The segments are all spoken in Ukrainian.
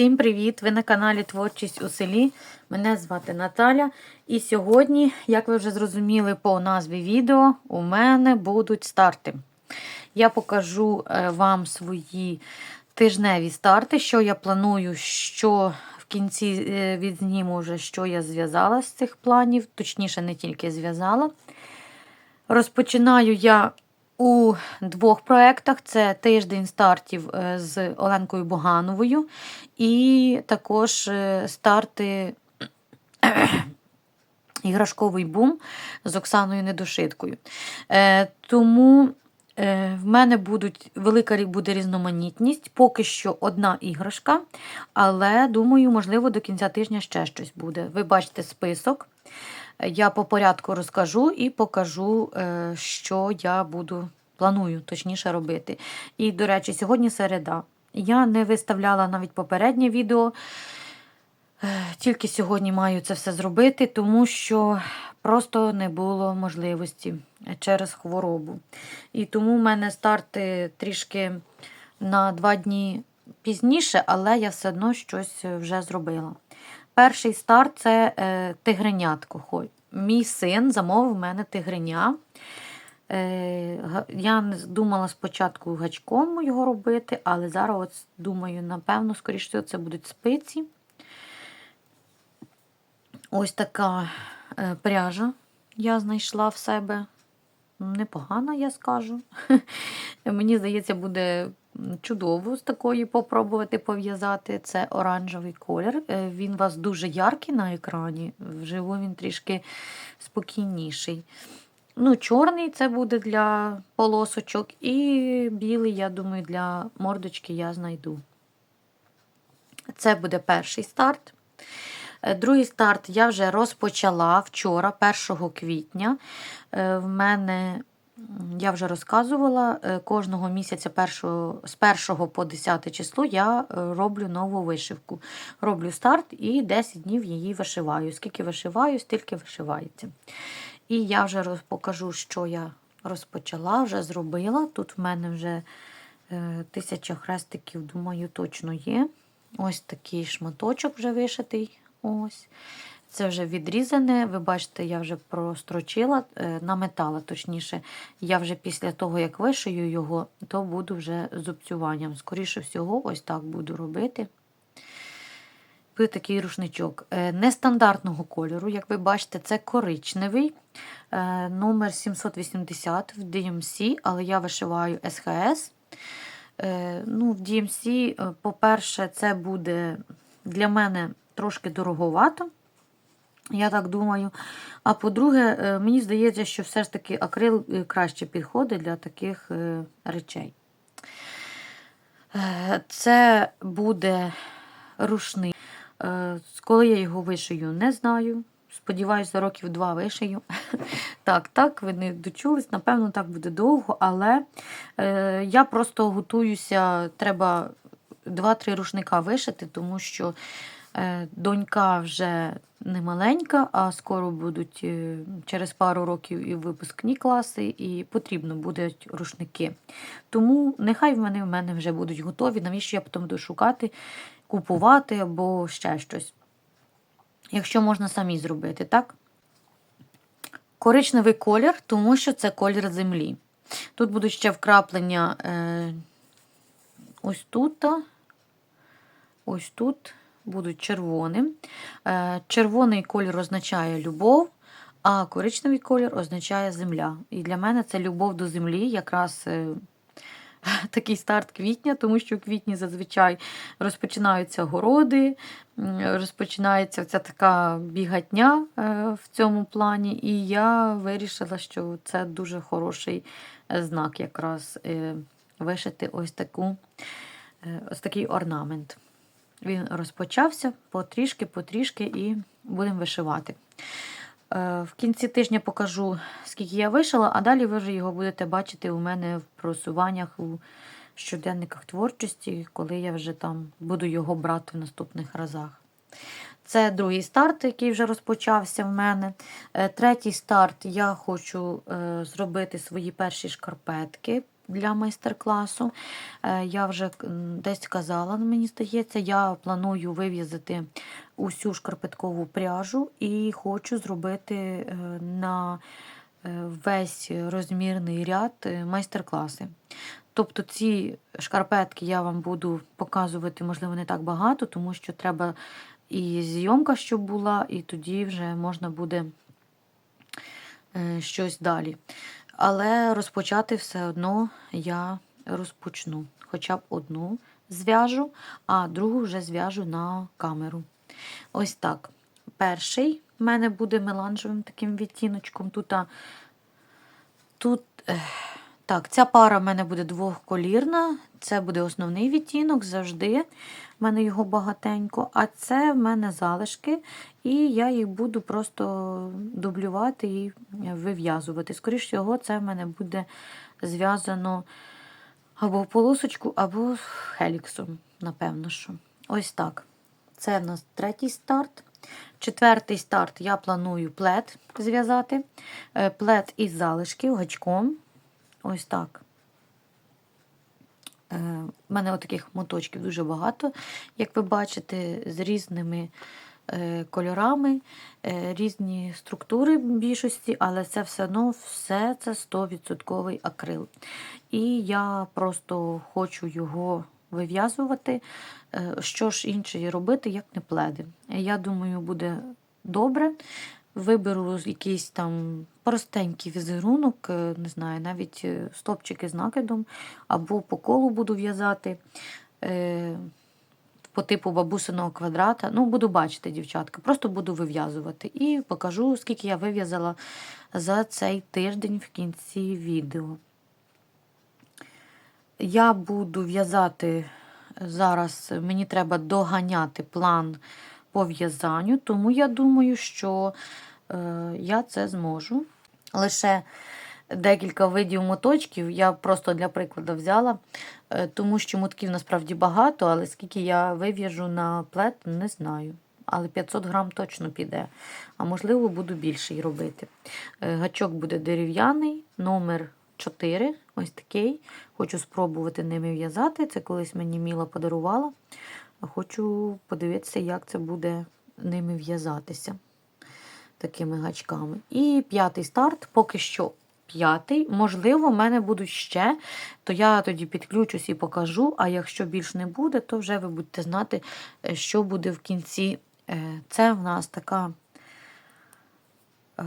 Всім привіт! Ви на каналі Творчість у селі. Мене звати Наталя. І сьогодні, як ви вже зрозуміли по назві відео, у мене будуть старти. Я покажу е, вам свої тижневі старти, що я планую, що в кінці е, відзніму вже, що я зв'язала з цих планів, точніше, не тільки зв'язала. Розпочинаю я у двох проєктах: це тиждень стартів е, з Оленкою Богановою, і також е, старти іграшковий бум з Оксаною Недошиткою. Е, Тому е, в мене будуть, велика буде різноманітність. Поки що одна іграшка, але думаю, можливо, до кінця тижня ще щось буде. Ви бачите список. Я по порядку розкажу і покажу, е, що я буду планую точніше робити. І, до речі, сьогодні середа. Я не виставляла навіть попереднє відео. Е, Тільки сьогодні маю це все зробити, тому що просто не було можливості через хворобу. І тому в мене старти трішки на два дні пізніше, але я все одно щось вже зробила. Перший старт це е, тигренятко. Мій син замовив в мене тигреня. Е, Я думала спочатку гачком його робити, але зараз от думаю, напевно, скоріше це будуть спиці. Ось така е, пряжа я знайшла в себе. Непогана, я скажу. Мені здається, буде чудово з такої попробувати пов'язати. Це оранжевий колір. Е, Він у вас дуже яркий на екрані. Вживу він трішки спокійніший. Ну, чорний це буде для полосочок, і білий, я думаю, для мордочки я знайду. Це буде перший старт. Е, Другий старт я вже розпочала вчора, 1 квітня. Е, В мене, я вже розказувала, е, кожного місяця першого, з 1 по 10 число я е, роблю нову вишивку. Роблю старт і 10 днів її вишиваю. Скільки вишиваю, стільки вишивається. І я вже покажу, що я розпочала, вже зробила. Тут в мене вже е, тисяча хрестиків, думаю, точно є. Ось такий шматочок вже вишитий. Ось. Це вже відрізане. Ви бачите, я вже прострочила, е, наметала, точніше. Я вже після того, як вишию його, то буду вже зубцюванням. Скоріше всього, ось так буду робити. Такий рушничок. Е, Нестандартного кольору, як ви бачите, це коричневий. е, Номер 780 в DMC, але я вишиваю СХС. Ну, в DMC, е, по-перше, це буде для мене трошки дороговато. Я так думаю. А по-друге, е, мені здається, що все ж таки акрил е, краще підходить для таких е, речей. Це буде рушник. Е, Коли я його вишию, не знаю. Сподіваюся, років два вишию. Так, так, ви не дочулись, напевно, так буде довго, але я просто готуюся, треба 2-3 рушника вишити, тому що донька вже не маленька, а скоро будуть е, через пару років і випускні класи, і потрібно будуть рушники. Тому нехай вони в мене вже будуть готові, навіщо я потім буду шукати, купувати або ще щось. Якщо можна самі зробити, так? Коричневий колір, тому що це колір землі. Тут будуть ще вкраплення е, ось тут, ось тут будуть червоним. Е, червоний колір означає любов, а коричневий колір означає земля. І для мене це любов до землі, якраз е, такий старт квітня, тому що в квітні зазвичай розпочинаються городи, розпочинається ця така бігатня е, в цьому плані. І я вирішила, що це дуже хороший знак якраз вишити ось таку, ось такий орнамент. Він розпочався потрішки, потрішки і будемо вишивати. Е, В кінці тижня покажу, скільки я вишила, а далі ви вже його будете бачити у мене в просуваннях у щоденниках творчості, коли я вже там буду його брати в наступних разах. Це другий старт, який вже розпочався в мене. Е, Третій старт я хочу е, зробити свої перші шкарпетки. Для майстер-класу. Е, Я вже десь казала, мені здається, я планую вив'язати усю шкарпеткову пряжу і хочу зробити е, на е, весь розмірний ряд майстер-класи. Тобто ці шкарпетки я вам буду показувати, можливо, не так багато, тому що треба і зйомка, щоб була, і тоді вже можна буде щось далі. Але розпочати все одно я розпочну. Хоча б одну зв'яжу, а другу вже зв'яжу на камеру. Ось так. Перший в мене буде меланжевим таким відтіночком. Тут, тут так, ця пара в мене буде двохколірна. Це буде основний відтінок завжди. В мене його багатенько. А це в мене залишки, і я їх буду просто дублювати і вив'язувати. Скоріше всього, це в мене буде зв'язано або в полосочку, або хеліксом, напевно. що. Ось так. Це в нас третій старт. Четвертий старт я планую плед зв'язати. Е, Плед із залишків гачком. Ось так. У мене отаких моточків дуже багато, як ви бачите, з різними е, кольорами, е, різні структури більшості, але це все одно все це 100% акрил. І я просто хочу його вив'язувати. Е, Що ж інше робити, як не пледи. Я думаю, буде добре. Виберу якийсь там простенький візерунок, е, не знаю, навіть е, стопчики з накидом, або по колу буду в'язати е, по типу бабусиного квадрата. Ну, буду бачити, дівчатка, просто буду вив'язувати. І покажу, скільки я вив'язала за цей тиждень в кінці відео. Я буду в'язати зараз, мені треба доганяти план по в'язанню, тому я думаю, що е, я це зможу. Лише декілька видів моточків я просто для прикладу взяла, е, тому що мотків насправді багато, але скільки я вив'яжу на плет, не знаю. Але 500 грам точно піде. А можливо, буду більший робити. Е, Гачок буде дерев'яний, номер 4, ось такий. Хочу спробувати ними в'язати. Це колись мені Міла подарувала. Хочу подивитися, як це буде ними в'язатися такими гачками. І п'ятий старт, поки що п'ятий. Можливо, в мене будуть ще, то я тоді підключусь і покажу. А якщо більш не буде, то вже ви будете знати, е, що буде в кінці. Е, Це в нас така е,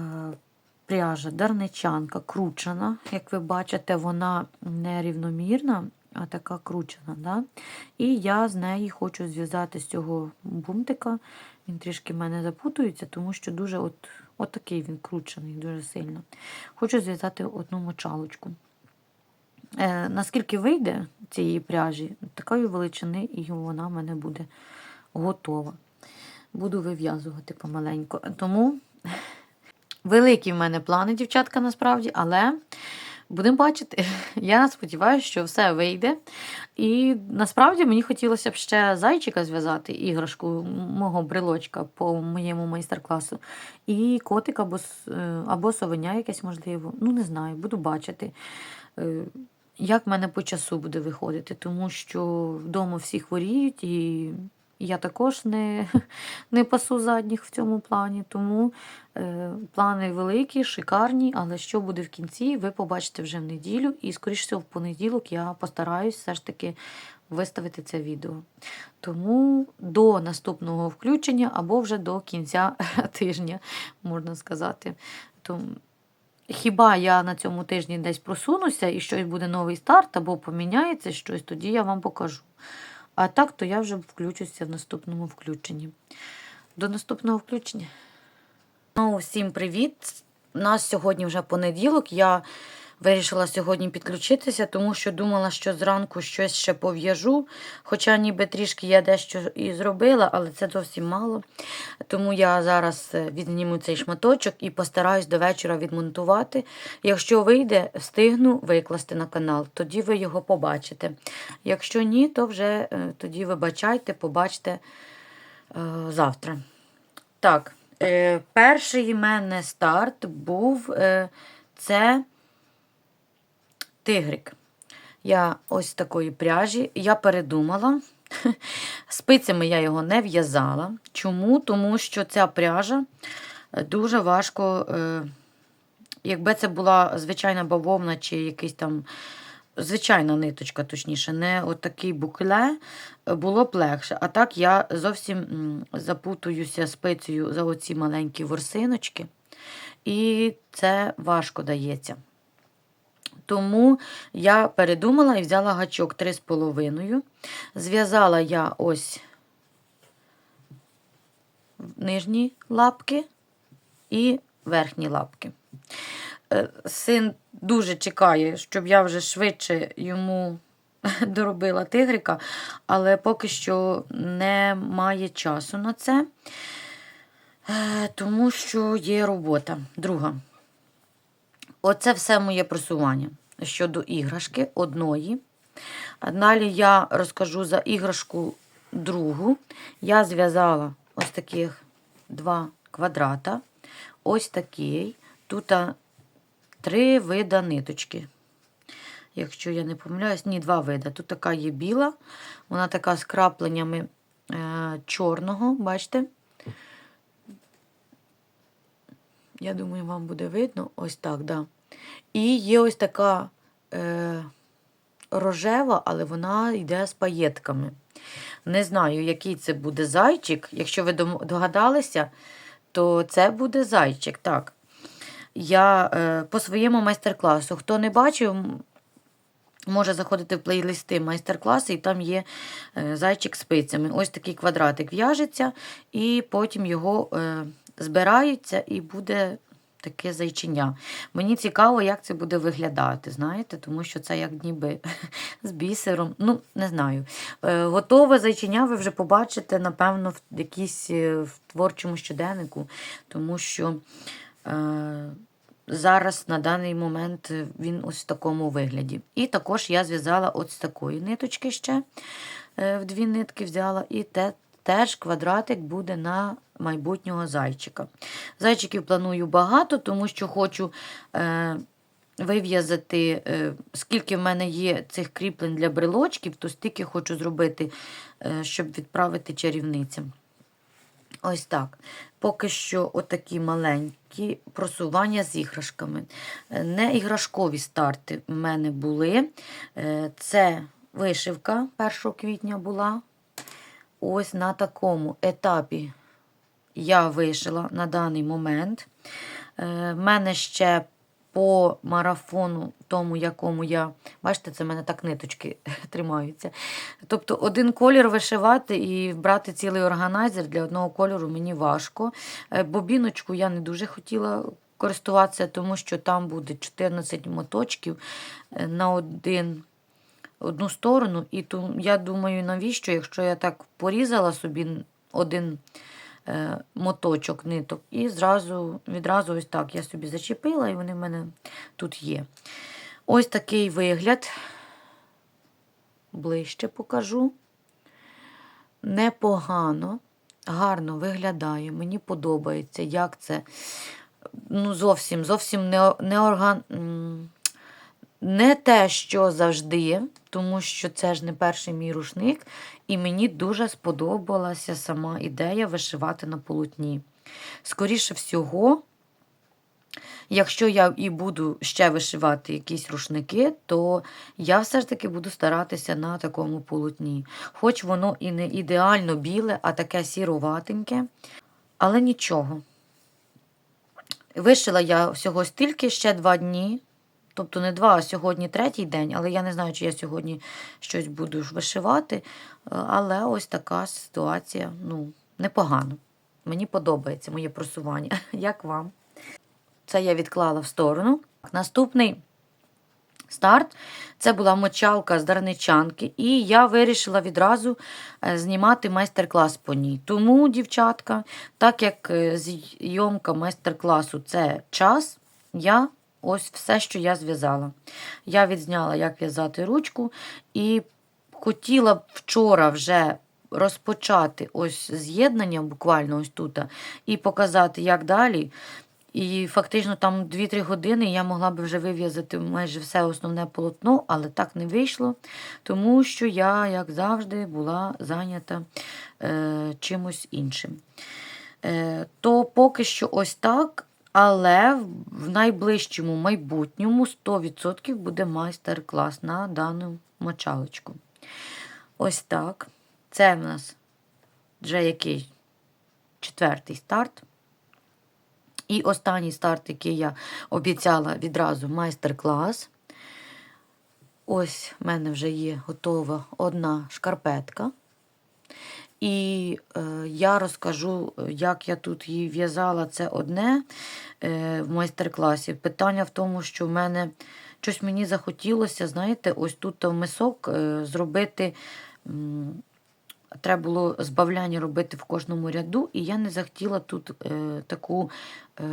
пряжа, дарничанка, кручена. Як ви бачите, вона не рівномірна, а така кручена. Да? І я з неї хочу зв'язати з цього бунтика. Він трішки в мене запутується, тому що дуже от, от такий він кручений, дуже сильно. Хочу зв'язати одну мочалочку. Е, наскільки вийде цієї пряжі, такої величини, і вона в мене буде готова. Буду вив'язувати помаленьку. Тому великі в мене плани, дівчатка, насправді, але будемо бачити. Я сподіваюся, що все вийде. І насправді мені хотілося б ще зайчика зв'язати, іграшку мого брелочка по моєму майстер-класу. І котик або, е, або совеня якесь можливо. Ну, не знаю, буду бачити. Е, Як в мене по часу буде виходити, тому що вдома всі хворіють, і я також не, не пасу задніх в цьому плані. Тому е, плани великі, шикарні, але що буде в кінці, ви побачите вже в неділю. І, скоріш всього, в понеділок я постараюсь все ж таки виставити це відео. Тому до наступного включення або вже до кінця тижня, можна сказати. Тому Хіба я на цьому тижні десь просунуся і щось буде новий старт, або поміняється щось, тоді я вам покажу. А так, то я вже включуся в наступному включенні. До наступного включення. Ну, всім привіт! У нас сьогодні вже понеділок. Я вирішила сьогодні підключитися, тому що думала, що зранку щось ще пов'яжу. Хоча ніби трішки я дещо і зробила, але це зовсім мало. Тому я зараз е, відзніму цей шматочок і постараюсь до вечора відмонтувати. Якщо вийде, встигну викласти на канал, тоді ви його побачите. Якщо ні, то вже е, тоді вибачайте, побачите е, завтра. Так, перший мене старт був це тигрик. я ось такої пряжі. Я передумала. Спицями я його не в'язала. Чому? Тому що ця пряжа е, дуже важко, е, якби це була звичайна бавовна чи якийсь там. Звичайна ниточка, точніше, не отакий букле, е, було б легше. А так я зовсім запутуюся спицею за оці маленькі ворсиночки, і це важко дається. Тому я передумала і взяла гачок 3,5. Зв'язала я ось нижні лапки і верхні лапки. Е, Син дуже чекає, щоб я вже швидше йому доробила тигрика, але поки що немає часу на це, е, тому що є робота. Друга. Оце все моє просування щодо іграшки одної. Далі я розкажу за іграшку другу. Я зв'язала ось таких два квадрата. Ось такий. Тут три вида ниточки. Якщо я не помиляюсь, ні, два вида. Тут така є біла, вона така з крапленнями е, чорного, бачите? Я думаю, вам буде видно. Ось так, да. І є ось така е, рожева, але вона йде з паєтками. Не знаю, який це буде зайчик. Якщо ви догадалися, то це буде зайчик. Так. Я е, по своєму майстер-класу. Хто не бачив, може заходити в плейлисти майстер-класи, і там є е, зайчик з спицями. Ось такий квадратик в'яжеться, і потім його е, збираються, і буде таке зайчиня. Мені цікаво, як це буде виглядати, знаєте, тому що це як ніби з бісером. Ну, не знаю. Е, Готове зайчиня ви вже побачите, напевно, в якійсь е, в творчому щоденнику, тому що е, зараз на даний момент він ось в такому вигляді. І також я зв'язала ось з такої ниточки ще в дві нитки взяла, і те, теж квадратик буде на майбутнього зайчика. Зайчиків планую багато, тому що хочу е, вив'язати, е, скільки в мене є цих кріплень для брелочків, то стільки хочу зробити, е, щоб відправити чарівницям. Ось так. Поки що отакі маленькі просування з іграшками. Е, Не іграшкові старти в мене були. Це вишивка 1 квітня була. Ось на такому етапі я вишила на даний момент. Е, В мене ще по марафону, тому якому я. Бачите, це в мене так ниточки тримаються. Тобто один колір вишивати і брати цілий органайзер для одного кольору мені важко. Е, Бобіночку я не дуже хотіла користуватися, тому що там буде 14 моточків е, на один. Одну сторону, і то я думаю, навіщо, якщо я так порізала собі один моточок ниток, і зразу, відразу ось так я собі зачепила, і вони в мене тут є. Ось такий вигляд. Ближче покажу. Непогано, гарно виглядає. Мені подобається, як це. Ну, зовсім, зовсім не, не орган. Не те, що завжди, тому що це ж не перший мій рушник, і мені дуже сподобалася сама ідея вишивати на полотні. Скоріше всього, якщо я і буду ще вишивати якісь рушники, то я все ж таки буду старатися на такому полотні. Хоч воно і не ідеально біле, а таке сіроватеньке, але нічого. Вишила я всього стільки ще два дні. Тобто не два, а сьогодні третій день, але я не знаю, чи я сьогодні щось буду вишивати. Е, Але ось така ситуація, ну, непогано. Мені подобається моє просування. Як вам? Це я відклала в сторону. Наступний старт це була мочалка з дарничанки, і я вирішила відразу е, знімати майстер-клас по ній. Тому, дівчатка, так як е, зйомка майстер-класу це час, я ось все, що я зв'язала. Я відзняла, як в'язати ручку, і хотіла б вчора вже розпочати ось з'єднання, буквально ось тут, і показати, як далі. І фактично там 2-3 години я могла би вже вив'язати майже все основне полотно, але так не вийшло, тому що я, як завжди, була зайнята е, чимось іншим. Е, то поки що ось так, але в- найближчому майбутньому 100% буде майстер-клас на дану мочалочку. Ось так. Це в нас вже який четвертий старт. І останній старт, який я обіцяла відразу майстер-клас. Ось в мене вже є готова одна шкарпетка. І е, я розкажу, як я тут її в'язала. Це одне е, в майстер-класі. Питання в тому, що в мене щось мені захотілося, знаєте, ось тут в мисок е, зробити. м, Треба було збавляння робити в кожному ряду, і я не захотіла тут е, таку е,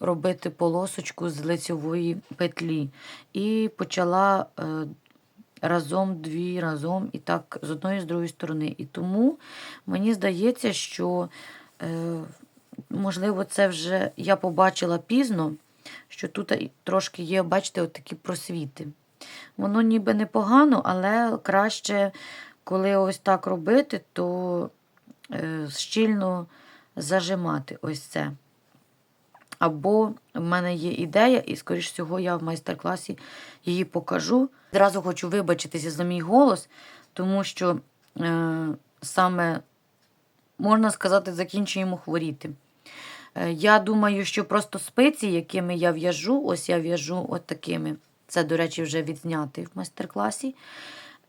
робити полосочку з лицьової петлі. І почала е, разом дві, разом, і так з одної з другої сторони. І тому мені здається, що, е, можливо, це вже я побачила пізно, що тут трошки є, бачите, от такі просвіти. Воно ніби непогано, але краще, коли ось так робити, то е, щільно зажимати ось це. Або в мене є ідея, і, скоріш всього, я в майстер-класі її покажу. Зразу хочу вибачитися за мій голос, тому що е, саме, можна сказати, закінчуємо хворіти. Е, я думаю, що просто спиці, якими я в'яжу, ось я в'яжу от такими. Це, до речі, вже відзнятий в майстер-класі.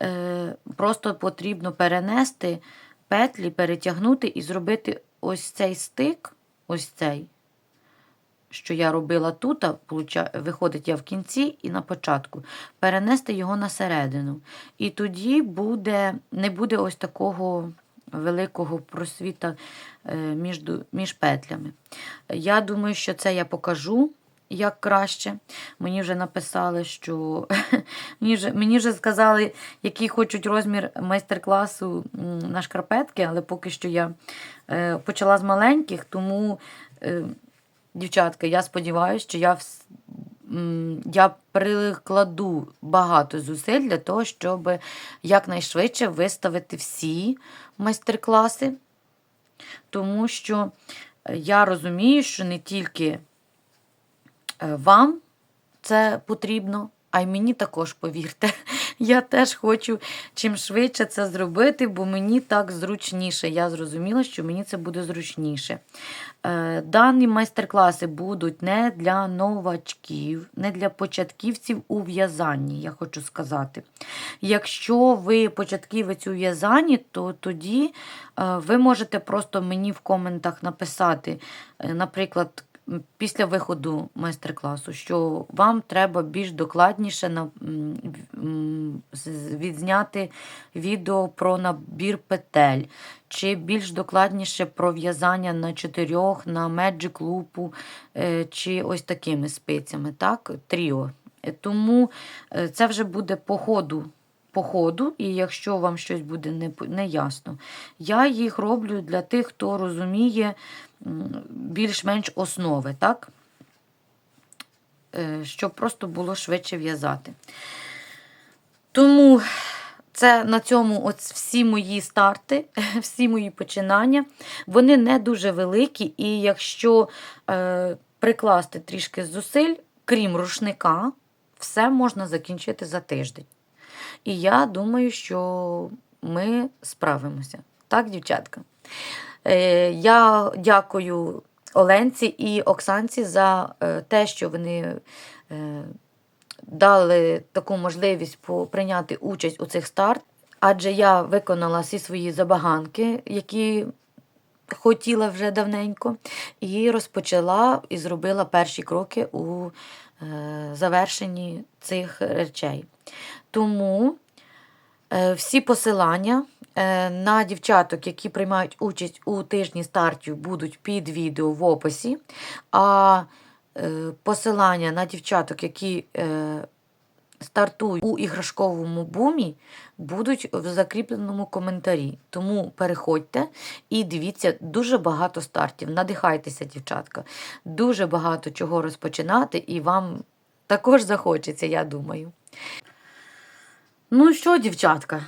Е, просто потрібно перенести петлі, перетягнути і зробити ось цей стик, ось цей, що я робила тут, виходить я в кінці і на початку, перенести його на середину. І тоді буде, не буде ось такого великого просвіта е, між, між петлями. Я думаю, що це я покажу. Як краще. Мені вже написали, що мені вже, мені вже сказали, який хочуть розмір майстер-класу на шкарпетки, але поки що я е, почала з маленьких, тому е, Дівчатка, я сподіваюся, що я, я прикладу багато зусиль для того, щоб якнайшвидше виставити всі майстер-класи, тому що е, я розумію, що не тільки е, вам це потрібно, а й мені також, повірте. Я теж хочу чим швидше це зробити, бо мені так зручніше. Я зрозуміла, що мені це буде зручніше. Е, Дані майстер-класи будуть не для новачків, не для початківців у в'язанні, я хочу сказати. Якщо ви початківець у в'язанні, то тоді е, ви можете просто мені в коментах написати, е, наприклад, після виходу майстер-класу, що вам треба більш докладніше відзняти відео про набір петель, чи більш докладніше про в'язання на чотирьох, на Loop, е, чи ось такими спицями, так, тріо. Тому е, це вже буде по ходу, по ходу, і якщо вам щось буде не, не я їх роблю для тих, хто розуміє більш-менш основи, так? Е, Щоб просто було швидше в'язати. Тому це на цьому от всі мої старти, всі мої починання. Вони не дуже великі, і якщо е, прикласти трішки зусиль, крім рушника, все можна закінчити за тиждень. І я думаю, що ми справимося. Так, дівчатка? Е, я дякую Оленці і Оксанці за е, те, що вони. Е, дали таку можливість прийняти участь у цих старт, адже я виконала всі свої забаганки, які хотіла вже давненько, і розпочала і зробила перші кроки у завершенні цих речей. Тому всі посилання на дівчаток, які приймають участь у тижні стартів, будуть під відео в описі. А е, посилання на дівчаток, які е, стартую у іграшковому бумі, будуть в закріпленому коментарі. Тому переходьте і дивіться дуже багато стартів. Надихайтеся, дівчатка. Дуже багато чого розпочинати, і вам також захочеться, я думаю. Ну що, дівчатка,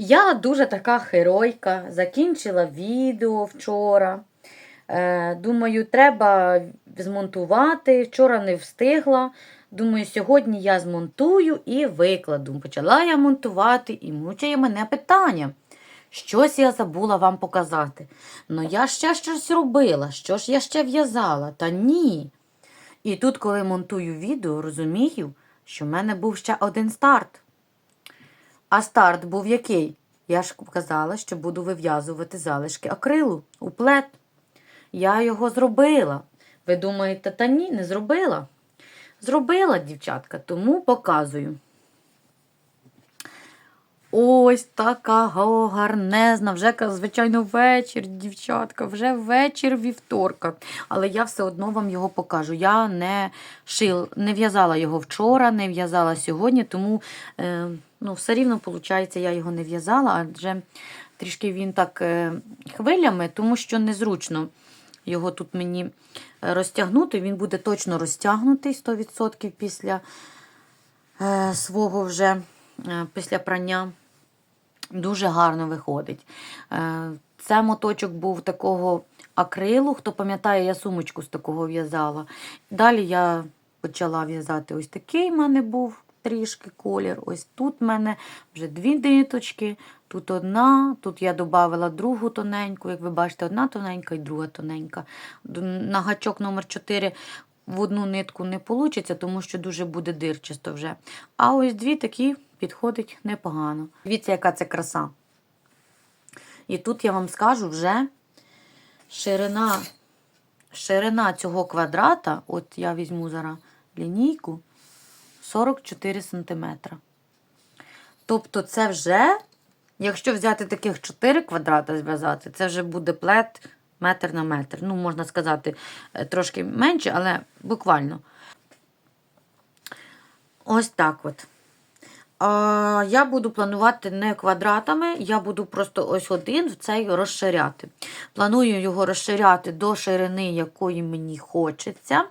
я дуже така геройка, закінчила відео вчора. Е, думаю, треба змонтувати. Вчора не встигла. Думаю, сьогодні я змонтую і викладу. Почала я монтувати і мучає мене питання. Щось я забула вам показати. Ну я ще щось робила, що ж я ще в'язала? Та ні. І тут, коли монтую відео, розумію, що в мене був ще один старт. А старт був який? Я ж казала, що буду вив'язувати залишки акрилу у плед. Я його зробила. Ви думаєте, та ні, не зробила? Зробила, дівчатка, тому показую. Ось така гарнезна, вже, звичайно, вечір, дівчатка, вже вечір вівторка. Але я все одно вам його покажу. Я не шил, не в'язала його вчора, не в'язала сьогодні, тому е, ну, все рівно, виходить, я його не в'язала, адже трішки він так е, хвилями, тому що незручно його тут мені е, розтягнути. Він буде точно розтягнутий 100% після е, свого вже після прання. Дуже гарно виходить. Це моточок був такого акрилу. Хто пам'ятає, я сумочку з такого в'язала. Далі я почала в'язати ось такий в мене був трішки колір. Ось тут в мене вже дві ниточки, тут одна, тут я додала другу тоненьку. Як ви бачите, одна тоненька і друга тоненька. На гачок номер 4 в одну нитку не вийде, тому що дуже буде дирчасто вже. А ось дві такі підходить непогано. Дивіться, яка це краса. І тут я вам скажу вже ширина, ширина цього квадрата, от я візьму зараз лінійку, 44 см. Тобто, це вже, якщо взяти таких 4 квадрата зв'язати, це вже буде плет метр на метр. Ну, можна сказати, е, трошки менше, але буквально. Ось так от. А, я буду планувати не квадратами, я буду просто ось один в цей розширяти. Планую його розширяти до ширини, якої мені хочеться.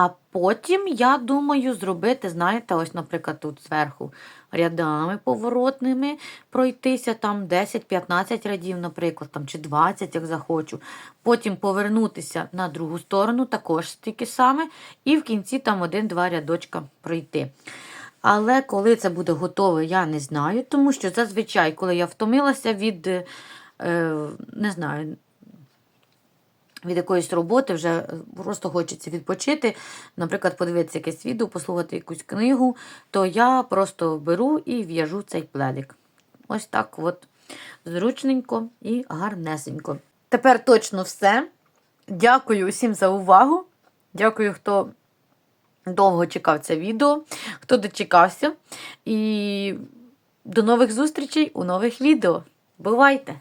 А потім, я думаю, зробити, знаєте, ось, наприклад, тут зверху рядами поворотними пройтися, там 10-15 рядів, наприклад, там, чи 20, як захочу. Потім повернутися на другу сторону, також стільки саме, і в кінці там один-два рядочка пройти. Але коли це буде готове, я не знаю, тому що зазвичай, коли я втомилася від, е, не знаю, від якоїсь роботи, вже е, просто хочеться відпочити, наприклад, подивитися якесь відео, послухати якусь книгу, то я просто беру і в'яжу цей пледик. Ось так от зручненько і гарнесенько. Тепер точно все. Дякую усім за увагу. Дякую, хто довго чекав це відео, хто дочекався. І до нових зустрічей у нових відео. Бувайте!